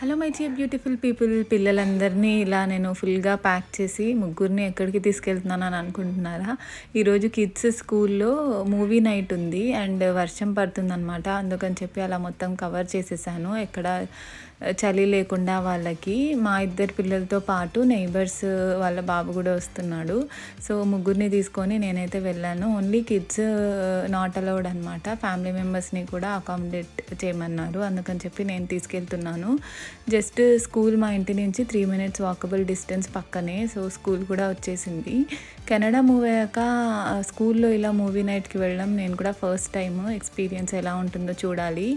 Hello my చీ beautiful people పిల్లలందరినీ ఇలా నేను ఫుల్గా ప్యాక్ చేసి ముగ్గురిని ఎక్కడికి తీసుకెళ్తున్నాను అని అనుకుంటున్నారా? ఈరోజు కిడ్స్ స్కూల్లో మూవీ నైట్ ఉంది అండ్ వర్షం పడుతుందనమాట అందుకని చెప్పి అలా మొత్తం కవర్ చేసేసాను. ఎక్కడ చలి లేకుండా వాళ్ళకి మా ఇద్దరు పిల్లలతో పాటు నైబర్స్ వాళ్ళ బాబు కూడా వస్తున్నాడు. సో ముగ్గురిని తీసుకొని నేనైతే వెళ్ళాను. ఓన్లీ కిడ్స్ నాట్ అలౌడ్ అనమాట ఫ్యామిలీ మెంబర్స్ని కూడా అకామిడేట్ చేయమన్నారు. అందుకని చెప్పి నేను తీసుకెళ్తున్నాను. జస్ట్ స్కూల్ మా ఇంటి నుంచి త్రీ మినిట్స్ వాకబుల్ డిస్టెన్స్ పక్కనే సో స్కూల్ కూడా వచ్చేసింది. కెనడా మూవ్ అయ్యాక స్కూల్లో ఇలా మూవీ నైట్కి వెళ్ళడం నేను కూడా ఫస్ట్ టైం ఎక్స్పీరియన్స్ ఎలా ఉంటుందో చూడాలి.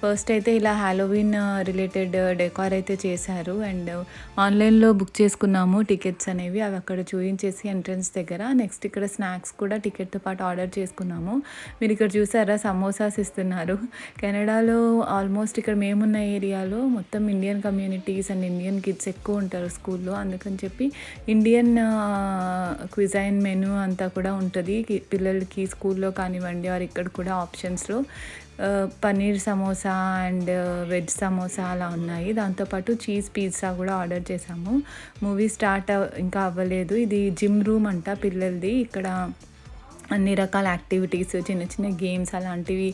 ఫస్ట్ అయితే ఇలా హ్యాలోవిన్ రిలేటెడ్ డెకార్ అయితే చేశారు. అండ్ ఆన్లైన్లో బుక్ చేసుకున్నాము టికెట్స్ అనేవి అవి అక్కడ చూపించేసి ఎంట్రన్స్ దగ్గర. నెక్స్ట్ ఇక్కడ స్నాక్స్ కూడా టికెట్తో పాటు ఆర్డర్ చేసుకున్నాము. మీరు ఇక్కడ చూసారా సమోసాస్ ఇస్తున్నారు. కెనడాలో ఆల్మోస్ట్ ఇక్కడ మేమున్న ఏరియాలో మొత్తం Indian communities and Indian kids ఎక్కువ ఉంటారు స్కూల్లో. అందుకని చెప్పి ఇండియన్ క్విజైన్ మెనూ అంతా కూడా ఉంటుంది. పిల్లలకి స్కూల్లో కానివ్వండి వారు ఇక్కడ కూడా ఆప్షన్స్లో పన్నీర్ సమోసా అండ్ వెజ్ సమోసా అలా ఉన్నాయి. దాంతోపాటు చీజ్ పిజ్జా కూడా ఆర్డర్ చేసాము మూవీ స్టార్ట్ ఇంకా అవ్వలేదు. ఇది జిమ్ రూమ్ అంట పిల్లలది. ఇక్కడ అన్ని రకాల యాక్టివిటీస్ చిన్న చిన్న గేమ్స్ అలాంటివి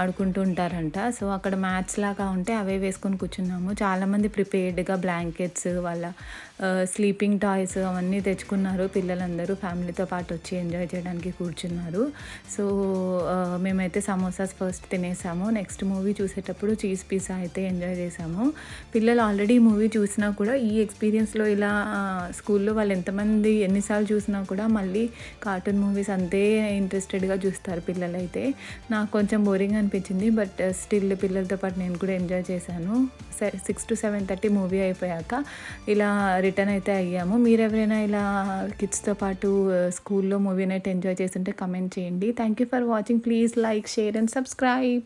ఆడుకుంటూ ఉంటారంట. సో అక్కడ మ్యాచ్ లాగా ఉంటే అవే వేసుకొని కూర్చున్నాము. చాలామంది ప్రిపేర్డ్గా బ్లాంకెట్స్ వాళ్ళ స్లీపింగ్ టాయ్స్ అవన్నీ తెచ్చుకున్నారు. పిల్లలందరూ ఫ్యామిలీతో పాటు వచ్చి ఎంజాయ్ చేయడానికి కూర్చున్నారు. సో మేమైతే సమోసాస్ ఫస్ట్ తినేసాము. నెక్స్ట్ మూవీ చూసేటప్పుడు చీజ్ పిజ్జా అయితే ఎంజాయ్ చేసాము. పిల్లలు ఆల్రెడీ మూవీ చూసినా కూడా ఈ ఎక్స్పీరియన్స్లో ఇలా స్కూల్లో వాళ్ళు ఎంతమంది ఎన్నిసార్లు చూసినా కూడా మళ్ళీ కార్టూన్ మూవీస్ అంతే ఇంట్రెస్టెడ్గా చూస్తారు పిల్లలైతే. నాకు కొంచెం బోరింగ్ అనిపించింది బట్ స్టిల్ uh, పిల్లలతో పాటు నేను కూడా ఎంజాయ్ చేశాను. Six to seven thirty movie అయిపోయాక ఇలా రిటర్న్ అయితే అయ్యాము. మీరు ఎవరైనా ఇలా కిడ్స్తో పాటు స్కూల్లో మూవీ నైట్ ఎంజాయ్ చేస్తుంటే కమెంట్ చేయండి. Thank you for watching please like share and subscribe